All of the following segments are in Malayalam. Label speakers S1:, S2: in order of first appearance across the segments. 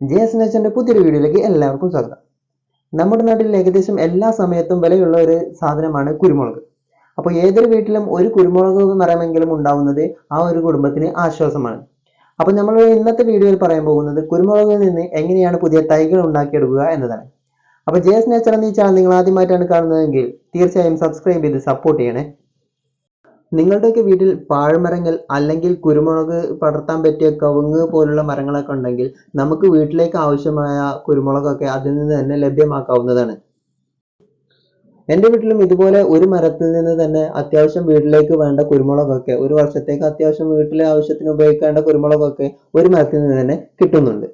S1: ജെ എസ് നെച്ചന്റെ പുതിയൊരു വീഡിയോയിലേക്ക് എല്ലാവർക്കും സ്വാഗതം. നമ്മുടെ നാട്ടിൽ ഏകദേശം എല്ലാ സമയത്തും വിലയുള്ള ഒരു സാധനമാണ് കുരുമുളക്. അപ്പോൾ ഏതൊരു വീട്ടിലും ഒരു കുരുമുളക് മരമെങ്കിലും ഉണ്ടാവുന്നത് ആ ഒരു കുടുംബത്തിന് ആശ്വാസമാണ്. അപ്പോൾ നമ്മൾ ഇന്നത്തെ വീഡിയോയിൽ പറയാൻ പോകുന്നത് കുരുമുളകിൽ നിന്ന് എങ്ങനെയാണ് പുതിയ തൈകൾ ഉണ്ടാക്കിയെടുക്കുക എന്നതാണ്. അപ്പോൾ ജെ എസ് നേച്ചർ എന്ന ഈ ചാനൽ നിങ്ങൾ ആദ്യമായിട്ടാണ് കാണുന്നതെങ്കിൽ തീർച്ചയായും സബ്സ്ക്രൈബ് ചെയ്ത് സപ്പോർട്ട് ചെയ്യണേ. നിങ്ങളുടെയൊക്കെ വീട്ടിൽ പാഴ്മരങ്ങൾ അല്ലെങ്കിൽ കുരുമുളക് പടർത്താൻ പറ്റിയ കവുങ്ങ് പോലുള്ള മരങ്ങളൊക്കെ ഉണ്ടെങ്കിൽ നമുക്ക് വീട്ടിലേക്ക് ആവശ്യമായ കുരുമുളകൊക്കെ അതിൽ നിന്ന് തന്നെ ലഭ്യമാക്കാവുന്നതാണ്. എന്റെ വീട്ടിലും ഇതുപോലെ ഒരു മരത്തിൽ നിന്ന് തന്നെ അത്യാവശ്യം വീട്ടിലേക്ക് വേണ്ട കുരുമുളകൊക്കെ ഒരു വർഷത്തേക്ക് അത്യാവശ്യം വീട്ടിലെ ആവശ്യത്തിന് ഉപയോഗിക്കേണ്ട കുരുമുളകൊക്കെ ഒരു മരത്തിൽ നിന്ന് തന്നെ കിട്ടുന്നുണ്ട്.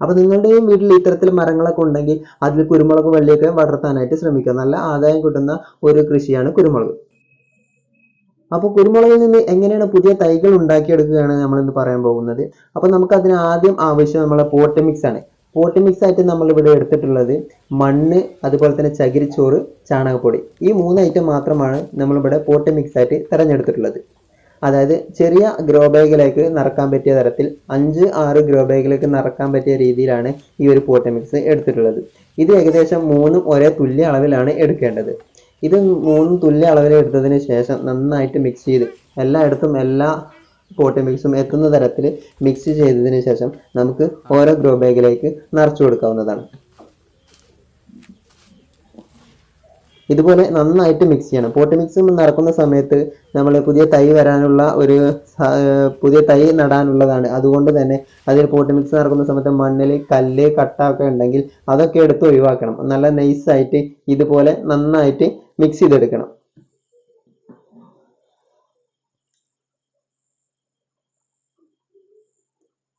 S1: അപ്പോൾ നിങ്ങളുടെയും വീട്ടിൽ ഇത്തരത്തിൽ മരങ്ങളൊക്കെ ഉണ്ടെങ്കിൽ അതിൽ കുരുമുളക് വള്ളിയൊക്കെ വളർത്താനായിട്ട് ശ്രമിക്കുക. നല്ല ആദായം കിട്ടുന്ന ഒരു കൃഷിയാണ് കുരുമുളക്. അപ്പോൾ കുരുമുളകിൽ നിന്ന് എങ്ങനെയാണ് പുതിയ തൈകൾ ഉണ്ടാക്കിയെടുക്കുകയാണ് നമ്മൾ ഇന്ന് പറയാൻ പോകുന്നത്. അപ്പോൾ നമുക്ക് അതിന് ആദ്യം ആവശ്യം നമ്മളെ പോട്ട് മിക്സ് ആണ്. പോട്ട് മിക്സ് ആയിട്ട് നമ്മൾ ഇവിടെ എടുത്തിട്ടുള്ളത് മണ്ണ് അതുപോലെ തന്നെ ചകിരിച്ചോറ് ചാണകപ്പൊടി. ഈ മൂന്ന് ഐറ്റം മാത്രമാണ് നമ്മളിവിടെ പോട്ട് മിക്സ് ആയിട്ട് തിരഞ്ഞെടുത്തിട്ടുള്ളത്. അതായത് ചെറിയ ഗ്രോ ബാഗിലേക്ക് നിറക്കാൻ പറ്റിയ തരത്തിൽ അഞ്ച് ആറ് ഗ്രോ ബാഗിലേക്ക് നിറക്കാൻ പറ്റിയ രീതിയിലാണ് ഈ ഒരു പോട്ട് മിക്സ് എടുത്തിട്ടുള്ളത്. ഇത് ഏകദേശം മൂന്നും ഒരേ തുല്യ അളവിലാണ് എടുക്കേണ്ടത്. ഇത് മൂന്ന് തുല്യ അളവിൽ എടുത്തതിന് ശേഷം നന്നായിട്ട് മിക്സ് ചെയ്ത് എല്ലായിടത്തും എല്ലാ പോട്ട് മിക്സും എത്തുന്ന തരത്തിൽ മിക്സ് ചെയ്തതിന് ശേഷം നമുക്ക് ഓരോ ഗ്രോ ബാഗിലേക്ക് നിറച്ചു കൊടുക്കാവുന്നതാണ്. ഇതുപോലെ നന്നായിട്ട് മിക്സ് ചെയ്യണം. പോട്ട് മിക്സ് നടക്കുന്ന സമയത്ത് നമ്മൾ പുതിയ തൈ വരാനുള്ള ഒരു പുതിയ തൈ നടാനുള്ളതാണ്. അതുകൊണ്ട് തന്നെ അതിൽ പോട്ട് മിക്സ് നടക്കുന്ന സമയത്ത് മണ്ണിൽ കല്ല് കട്ട ഒക്കെ ഉണ്ടെങ്കിൽ അതൊക്കെ എടുത്ത് ഒഴിവാക്കണം. നല്ല നൈസായിട്ട് ഇതുപോലെ നന്നായിട്ട് മിക്സ് ചെയ്തെടുക്കണം.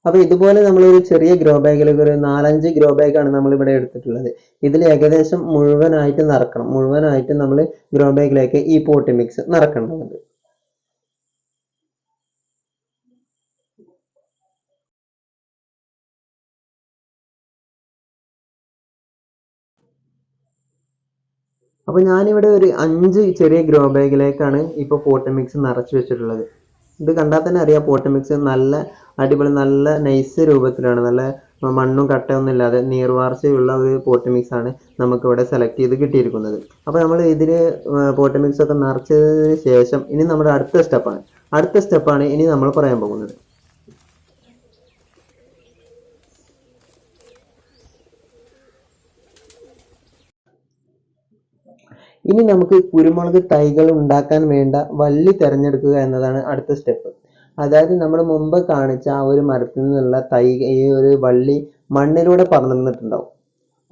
S1: അപ്പൊ ഇതുപോലെ നമ്മൾ ഒരു ചെറിയ ഗ്രോ ബാഗിൽ ഒരു നാലഞ്ച് ഗ്രോ ബാഗാണ് നമ്മൾ ഇവിടെ എടുത്തിട്ടുള്ളത്. ഇതിൽ ഏകദേശം മുഴുവനായിട്ട് നിറക്കണം മുഴുവനായിട്ട് നമ്മൾ ഗ്രോ ബാഗിലേക്ക് ഈ പോട്ടി മിക്സ് നിറക്കേണ്ടതുണ്ട് അപ്പൊ ഞാനിവിടെ ഒരു അഞ്ച് ചെറിയ ഗ്രോ ബാഗിലേക്കാണ് ഇപ്പോൾ പോട്ട് മിക്സ് നിറച്ചു വെച്ചിട്ടുള്ളത്. ഇത് കണ്ടാൽ തന്നെ അറിയാം പോട്ട് മിക്സ് നല്ല അടിപൊളി നല്ല നൈസ് രൂപത്തിലാണ്. നല്ല മണ്ണും കട്ടയൊന്നും ഇല്ലാതെ നീർവാർച്ചയുള്ള ഒരു പോട്ട് മിക്സ് ആണ് നമുക്കിവിടെ സെലക്ട് ചെയ്ത് കിട്ടിയിരിക്കുന്നത്. അപ്പോൾ നമ്മൾ ഇതിൽ പോട്ട് മിക്സ് ഒക്കെ നിറച്ചതിന് ശേഷം ഇനി നമ്മുടെ അടുത്ത സ്റ്റെപ്പാണ് അടുത്ത സ്റ്റെപ്പാണ് ഇനി നമ്മൾ പറയാൻ പോകുന്നത്. ഇനി നമുക്ക് കുരുമുളക് തൈകൾ ഉണ്ടാക്കാൻ വേണ്ട വള്ളി തിരഞ്ഞെടുക്കുക എന്നതാണ് അടുത്ത സ്റ്റെപ്പ്. അതായത് നമ്മൾ മുമ്പ് കാണിച്ച ആ ഒരു മരത്തിൽ നിന്നുള്ള തൈ ഈ ഒരു വള്ളി മണ്ണിലൂടെ പടർന്നിട്ടുണ്ടാവും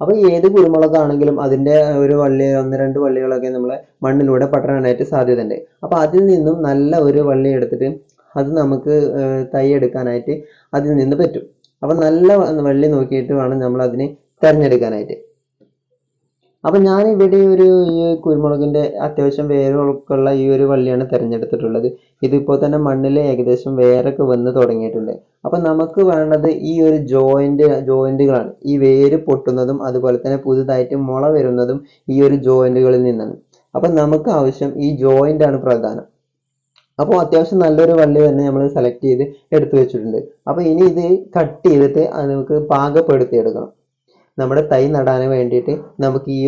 S1: അപ്പോൾ ഏത് കുരുമുളകാണെങ്കിലും അതിന്റെ ഒരു വള്ളി ഒന്ന് രണ്ട് വള്ളികളൊക്കെ നമ്മൾ മണ്ണിലൂടെ പടരാനായിട്ട് സാധ്യതയുണ്ട്. അപ്പോൾ അതിൽ നിന്നും നല്ല ഒരു വള്ളി എടുത്തിട്ട് അത് നമുക്ക് തൈ എടുക്കാനായിട്ട് അതിൽ നിന്ന് പറ്റും. അപ്പോൾ നല്ല വള്ളി നോക്കിയിട്ട് വേണം നമ്മൾ അതിനെ തിരഞ്ഞെടുക്കാനായിട്ട്. അപ്പൊ ഞാൻ ഇവിടെ ഒരു ഈ കുരുമുളകിന്റെ അത്യാവശ്യം വേരുകൾക്കുള്ള ഈ ഒരു വള്ളിയാണ് തിരഞ്ഞെടുത്തിട്ടുള്ളത്. ഇതിപ്പോൾ തന്നെ മണ്ണിൽ ഏകദേശം വേരൊക്കെ വന്ന് തുടങ്ങിയിട്ടുണ്ട്. അപ്പൊ നമുക്ക് വേണ്ടത് ഈ ഒരു ജോയിന്റ് ജോയിന്റുകളാണ്. ഈ വേര് പൊട്ടുന്നതും അതുപോലെ തന്നെ പുതുതായിട്ട് മുള വരുന്നതും ഈ ഒരു ജോയിന്റുകളിൽ നിന്നാണ്. അപ്പൊ നമുക്ക് ആവശ്യം ഈ ജോയിന്റ് ആണ് പ്രധാനം. അപ്പോൾ അത്യാവശ്യം നല്ലൊരു വള്ളി തന്നെ നമ്മൾ സെലക്ട് ചെയ്ത് എടുത്തു വെച്ചിട്ടുണ്ട്. അപ്പോൾ ഇനി ഇത് കട്ട് ചെയ്തിട്ട് നമുക്ക് പാകപ്പെടുത്തി എടുക്കണം. നമ്മുടെ തൈ നടാൻ വേണ്ടിയിട്ട് നമുക്ക് ഈ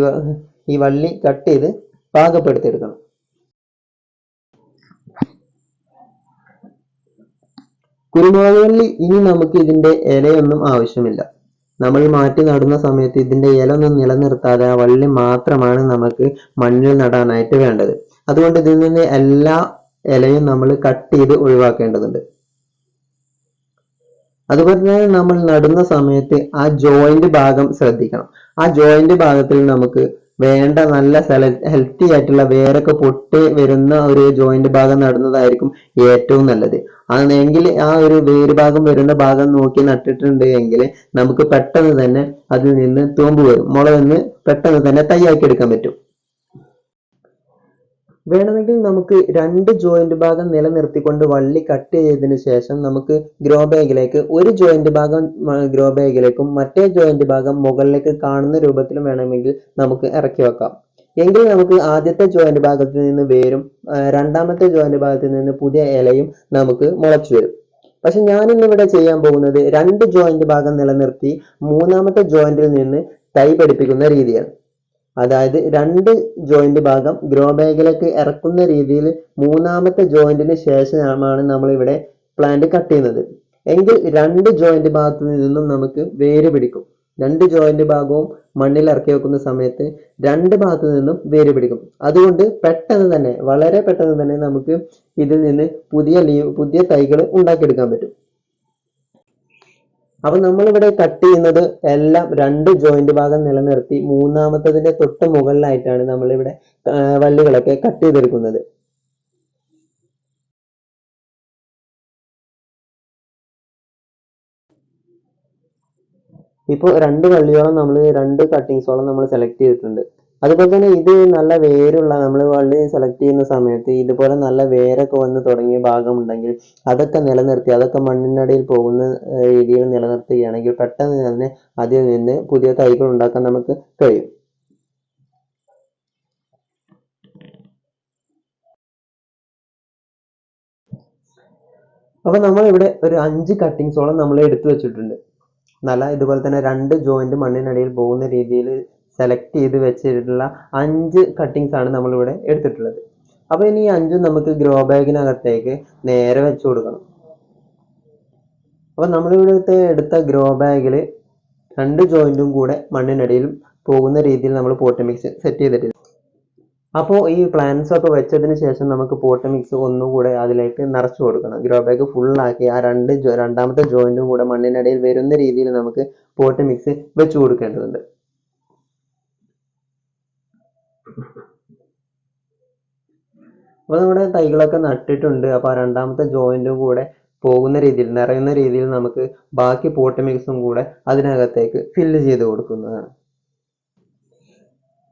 S1: ഈ വള്ളി കട്ട് ചെയ്ത് പാകപ്പെടുത്തി എടുക്കണം കുരുമുളക് വള്ളി ഇനി നമുക്ക് ഇതിന്റെ ഇലയൊന്നും ആവശ്യമില്ല. നമ്മൾ മാറ്റി നടുന്ന സമയത്ത് ഇതിന്റെ ഇല ഒന്നും നിലനിർത്താതെ ആ വള്ളി മാത്രമാണ് നമുക്ക് മണ്ണിൽ നടാനായിട്ട് വേണ്ടത്. അതുകൊണ്ട് ഇതിൽ നിന്ന് എല്ലാ ഇലയും നമ്മൾ കട്ട് ചെയ്ത് ഒഴിവാക്കേണ്ടതുണ്ട്. അതുപോലെ തന്നെ നമ്മൾ നടുന്ന സമയത്ത് ആ ജോയിന്റ് ഭാഗം ശ്രദ്ധിക്കണം. ആ ജോയിന്റ് ഭാഗത്തിൽ നമുക്ക് വേണ്ട നല്ല ഹെൽത്തി ആയിട്ടുള്ള വേരൊക്കെ പൊട്ട് വരുന്ന ഒരു ജോയിന്റ് ഭാഗം നടുന്നതായിരിക്കും ഏറ്റവും നല്ലത്. അതെങ്കിൽ ആ ഒരു വേര് ഭാഗം വരുന്ന ഭാഗം നോക്കി നട്ടിട്ടുണ്ട് എങ്കിൽ നമുക്ക് പെട്ടെന്ന് തന്നെ അതിൽ നിന്ന് തൂമ്പ് വരും. മുള നിന്ന് പെട്ടെന്ന് തന്നെ തയ്യാക്കി എടുക്കാൻ പറ്റും. വേണമെങ്കിൽ നമുക്ക് രണ്ട് ജോയിന്റ് ഭാഗം നിലനിർത്തിക്കൊണ്ട് വള്ളി കട്ട് ചെയ്തതിനു ശേഷം നമുക്ക് ഗ്രോ ബാഗിലേക്ക് ഒരു ജോയിന്റ് ഭാഗം ഗ്രോ ബാഗിലേക്കും മറ്റേ ജോയിന്റ് ഭാഗം മുകളിലേക്ക് കാണുന്ന രൂപത്തിലും വേണമെങ്കിൽ നമുക്ക് ഇറക്കി വെക്കാം. എങ്കിൽ നമുക്ക് ആദ്യത്തെ ജോയിന്റ് ഭാഗത്ത് നിന്ന് വേരും രണ്ടാമത്തെ ജോയിന്റ് ഭാഗത്ത് നിന്ന് പുതിയ ഇലയും നമുക്ക് മുളച്ചു വരും. പക്ഷെ ഞാൻ ഇന്നിവിടെ ചെയ്യാൻ പോകുന്നത് രണ്ട് ജോയിന്റ് ഭാഗം നിലനിർത്തി മൂന്നാമത്തെ ജോയിന്റിൽ നിന്ന് തൈ പഠിപ്പിക്കുന്ന രീതിയാണ്. അതായത് രണ്ട് ജോയിന്റ് ഭാഗം ഗ്രോ ബാഗിലേക്ക് ഇറക്കുന്ന രീതിയിൽ മൂന്നാമത്തെ ജോയിന്റിന് ശേഷമാണ് നമ്മൾ ഇവിടെ പ്ലാന്റ് കട്ട് ചെയ്യുന്നത്. എങ്കിൽ രണ്ട് ജോയിന്റ് ഭാഗത്തു നിന്നും നമുക്ക് വേര് പിടിക്കും. രണ്ട് ജോയിന്റ് ഭാഗവും മണ്ണിൽ ഇറക്കി വെക്കുന്ന സമയത്ത് രണ്ട് ഭാഗത്തു നിന്നും വേര് പിടിക്കും. അതുകൊണ്ട് പെട്ടെന്ന് തന്നെ വളരെ പെട്ടെന്ന് തന്നെ നമുക്ക് ഇതിൽ നിന്ന് പുതിയ ലീവ് പുതിയ തൈകൾ ഉണ്ടാക്കിയെടുക്കാൻ പറ്റും. അപ്പൊ നമ്മളിവിടെ കട്ട് ചെയ്യുന്നത് എല്ലാം രണ്ട് ജോയിന്റ് ഭാഗം നിലനിർത്തി മൂന്നാമത്തതിന്റെ തൊട്ട് മുകളിലായിട്ടാണ് നമ്മളിവിടെ വല്ലുകളൊക്കെ കട്ട് ചെയ്തെടുക്കുന്നത് ഇപ്പോൾ രണ്ട് വള്ളിയോളം നമ്മൾ രണ്ട് കട്ടിങ്സോളം നമ്മൾ സെലക്ട് ചെയ്തിട്ടുണ്ട്. അതുപോലെ തന്നെ ഇത് നല്ല വേരുള്ള നമ്മൾ വള്ളി സെലക്ട് ചെയ്യുന്ന സമയത്ത് ഇതുപോലെ നല്ല വേരൊക്കെ വന്ന് തുടങ്ങിയ ഭാഗമുണ്ടെങ്കിൽ അതൊക്കെ നിലനിർത്തി അതൊക്കെ മണ്ണിനടിയിൽ പോകുന്ന രീതിയിൽ നിലനിർത്തുകയാണെങ്കിൽ പെട്ടെന്ന് തന്നെ അതിൽ നിന്ന് പുതിയ തൈകൾ ഉണ്ടാക്കാൻ നമുക്ക് കഴിയും. അപ്പോൾ നമ്മൾ ഇവിടെ ഒരു അഞ്ച് കട്ടിങ്സോളം നമ്മൾ എടുത്തു വെച്ചിട്ടുണ്ട്. നല്ല ഇതുപോലെ തന്നെ രണ്ട് ജോയിന്റ് മണ്ണിനടിയിൽ പോകുന്ന രീതിയിൽ സെലക്ട് ചെയ്ത് വെച്ചിട്ടുള്ള അഞ്ച് കട്ടിങ്സ് ആണ് നമ്മളിവിടെ എടുത്തിട്ടുള്ളത്. അപ്പോൾ ഇനി അഞ്ചും നമുക്ക് ഗ്രോ ബാഗിനകത്തേക്ക് നേരെ വെച്ച് കൊടുക്കണം. അപ്പൊ നമ്മളിവിടുത്തെ എടുത്ത ഗ്രോ ബാഗിൽ രണ്ട് ജോയിന്റും കൂടെ മണ്ണിനടിയിൽ പോകുന്ന രീതിയിൽ നമ്മൾ പോട്ട് മിക്സ് സെറ്റ് ചെയ്തിട്ടുണ്ട്. അപ്പോൾ ഈ പ്ലാന്റ്സ് ഒക്കെ വെച്ചതിന് ശേഷം നമുക്ക് പോട്ട് മിക്സ് ഒന്നുകൂടെ അതിലേക്ക് നിറച്ചു കൊടുക്കണം. ഗ്രോ ബാഗ് ഫുള്ളാക്കി ആ രണ്ട് രണ്ടാമത്തെ ജോയിന്റും കൂടെ മണ്ണിനടിയിൽ വരുന്ന രീതിയിൽ നമുക്ക് പോട്ട് മിക്സ് വെച്ച് കൊടുക്കേണ്ടതുണ്ട്. അപ്പോൾ നമ്മുടെ തൈകളൊക്കെ നട്ടിട്ടുണ്ട്. അപ്പോൾ രണ്ടാമത്തെ ജോയിന്റും കൂടെ പോകുന്ന രീതിയിൽ നിറയുന്ന രീതിയിൽ നമുക്ക് ബാക്കി പോട്ട് മിക്സും കൂടെ അതിനകത്തേക്ക് ഫില്ല് ചെയ്ത് കൊടുക്കുന്നതാണ്.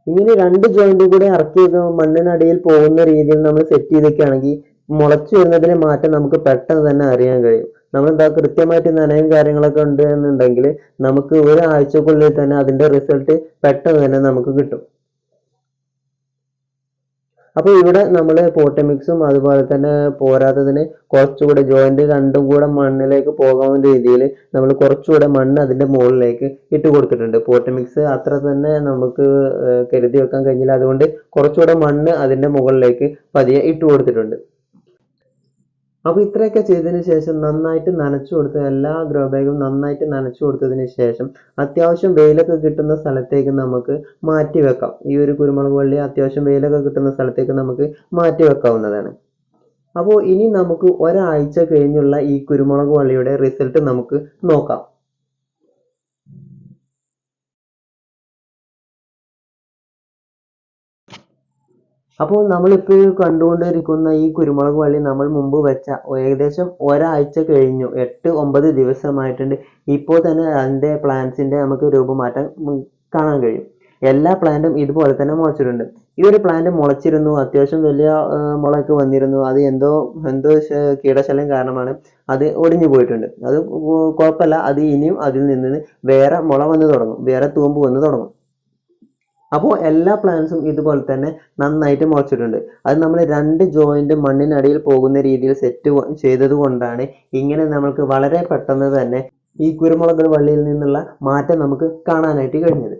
S1: ഇങ്ങനെ രണ്ട് ജോയിന്റും കൂടെ ഇറക്കി മണ്ണിനടിയിൽ പോകുന്ന രീതിയിൽ നമ്മൾ സെറ്റ് ചെയ്തൊക്കെയാണെങ്കിൽ മുളച്ചു വരുന്നതിന് മാറ്റം നമുക്ക് പെട്ടെന്ന് തന്നെ അറിയാൻ കഴിയും. നമ്മൾ എന്താ കൃത്യമായിട്ട് നനയും കാര്യങ്ങളൊക്കെ ഉണ്ട് എന്നുണ്ടെങ്കിൽ നമുക്ക് ഒരാഴ്ചക്കുള്ളിൽ തന്നെ അതിന്റെ റിസൾട്ട് പെട്ടെന്ന് തന്നെ നമുക്ക് കിട്ടും. അപ്പോൾ ഇവിടെ നമ്മൾ പോട്ട് മിക്സും അതുപോലെ തന്നെ പോരാത്തതിന് കുറച്ചുകൂടെ ജോയിന്റ് രണ്ടും കൂടെ മണ്ണിലേക്ക് പോകാവുന്ന രീതിയിൽ നമ്മൾ കുറച്ചുകൂടെ മണ്ണ് അതിന്റെ മുകളിലേക്ക് ഇട്ട് കൊടുത്തിട്ടുണ്ട്. പോട്ട് മിക്സ് അത്ര തന്നെ നമുക്ക് കരുതി വെക്കാൻ കഴിഞ്ഞില്ല. അതുകൊണ്ട് കുറച്ചുകൂടെ മണ്ണ് അതിന്റെ മുകളിലേക്ക് പതിയെ ഇട്ട് കൊടുത്തിട്ടുണ്ട്. അപ്പൊ ഇത്രയൊക്കെ ചെയ്തതിന് ശേഷം നന്നായിട്ട് നനച്ചു കൊടുത്ത് എല്ലാ ഗ്രോ ബാഗും നന്നായിട്ട് നനച്ചു കൊടുത്തതിന് ശേഷം അത്യാവശ്യം വെയിലൊക്കെ കിട്ടുന്ന സ്ഥലത്തേക്ക് നമുക്ക് മാറ്റി വെക്കാം. ഈ ഒരു കുരുമുളക് വള്ളി അത്യാവശ്യം വെയിലൊക്കെ കിട്ടുന്ന സ്ഥലത്തേക്ക് നമുക്ക് മാറ്റി വെക്കാവുന്നതാണ്. അപ്പോൾ ഇനി നമുക്ക് ഒരാഴ്ച കഴിഞ്ഞുള്ള ഈ കുരുമുളക് വള്ളിയുടെ റിസൾട്ട് നമുക്ക് നോക്കാം. അപ്പോൾ നമ്മളിപ്പോൾ കണ്ടുകൊണ്ടിരിക്കുന്ന ഈ കുരുമുളക് വള്ളി നമ്മൾ മുമ്പ് വെച്ച ഏകദേശം ഒരാഴ്ച കഴിഞ്ഞു. എട്ട് ഒമ്പത് ദിവസമായിട്ടുണ്ട്. ഇപ്പോൾ തന്നെ അതിന്റെ പ്ലാന്റ്സിന്റെ നമുക്ക് രൂപമാറ്റം കാണാൻ കഴിയും. എല്ലാ പ്ലാന്റും ഇതുപോലെ തന്നെ മുളച്ചിട്ടുണ്ട്. ഈ ഒരു പ്ലാന്റ് മുളച്ചിരുന്നു. അത്യാവശ്യം വലിയ മുളക്ക് വന്നിരുന്നു. അത് എന്തോ എന്തോ കീടശല്യം കാരണമാണ് അത് ഒടിഞ്ഞു പോയിട്ടുണ്ട്. അത് കുഴപ്പമില്ല. അത് ഇനിയും അതിൽ നിന്ന് വേറെ മുള വന്ന് തുടങ്ങും. വേറെ തൂമ്പ് വന്ന് തുടങ്ങും. അപ്പോൾ എല്ലാ പ്ലാന്റ്സും ഇതുപോലെ തന്നെ നന്നായിട്ട് മുളച്ചിട്ടുണ്ട്. അത് നമ്മൾ രണ്ട് ജോയിന്റ് മണ്ണിനടിയിൽ പോകുന്ന രീതിയിൽ സെറ്റ് ചെയ്തത് കൊണ്ടാണ് ഇങ്ങനെ നമുക്ക് വളരെ പെട്ടെന്ന് തന്നെ ഈ കുരുമുളക് വള്ളിയിൽ നിന്നുള്ള മാറ്റം നമുക്ക് കാണാനായിട്ട് കഴിഞ്ഞത്.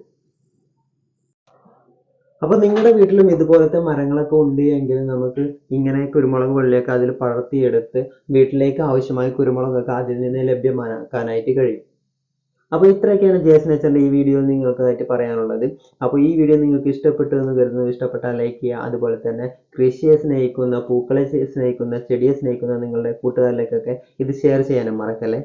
S1: അപ്പോൾ നിങ്ങളുടെ വീട്ടിലും ഇതുപോലത്തെ മരങ്ങളൊക്കെ ഉണ്ട് എങ്കിൽ നമുക്ക് ഇങ്ങനെ കുരുമുളക് വള്ളിയൊക്കെ അതിൽ പടർത്തിയെടുത്ത് വീട്ടിലേക്ക് ആവശ്യമായ കുരുമുളകൊക്കെ അതിൽ നിന്ന് ലഭ്യമാക്കാനായിട്ട് കഴിയും. അപ്പോൾ ഇത്രയൊക്കെയാണ് ജേസൻ അച്ഛന്റെ ഈ വീഡിയോ നിങ്ങൾക്കായിട്ട് പറയാനുള്ളത്. അപ്പോൾ ഈ വീഡിയോ നിങ്ങൾക്ക് ഇഷ്ടപ്പെട്ടു എന്ന് കരുതുന്നു. ഇഷ്ടപ്പെട്ടാൽ ലൈക്ക് ചെയ്യുക. അതുപോലെ തന്നെ കൃഷിയെ സ്നേഹിക്കുന്ന പൂക്കളെ സ്നേഹിക്കുന്ന ചെടിയെ സ്നേഹിക്കുന്ന നിങ്ങളുടെ കൂട്ടുകാരിലേക്കൊക്കെ ഇത് ഷെയർ ചെയ്യാനും മറക്കല്ലേ?